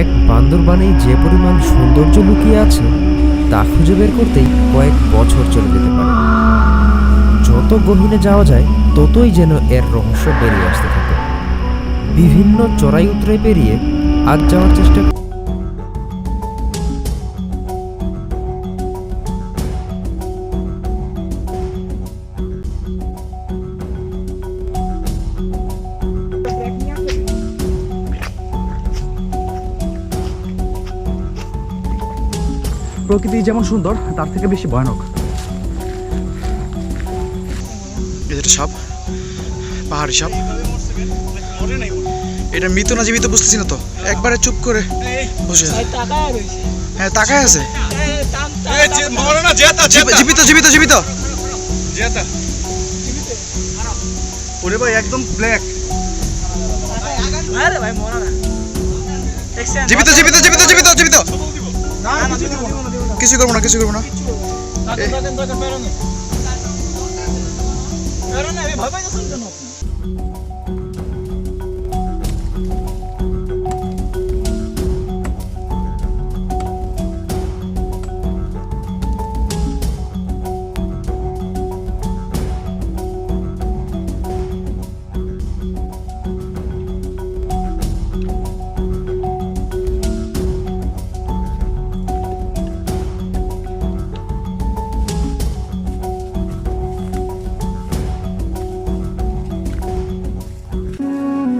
এক বান্দরবানে যে পরিমাণ সৌন্দর্য লুকিয়ে আছে, তা খুঁজে বের করতেই কয়েক বছর চলে যেতে পারে। যত গভীরে যাওয়া যায়, ততই যেন এর রহস্য বেরিয়ে আসতে থাকে। বিভিন্ন চড়াই উতরাই পেরিয়ে আজ যাওয়ার চেষ্টা প্রকৃতি যেমন সুন্দর তার থেকে বেশি ভয়ানক। এটা সাপ পাহাড়ি সাপ। এটা মৃত না জীবিত বুঝতেছি না তো। একবারে চুপ করে বসে হ্যাঁ তাকায় আছে। জীবিত জীবিত জীবিত। ওরে ভাই একদম ব্ল্যাক জীবিত জীবিত জীবিত জীবিত জীবিত। কিছু করব না কিছু করব না।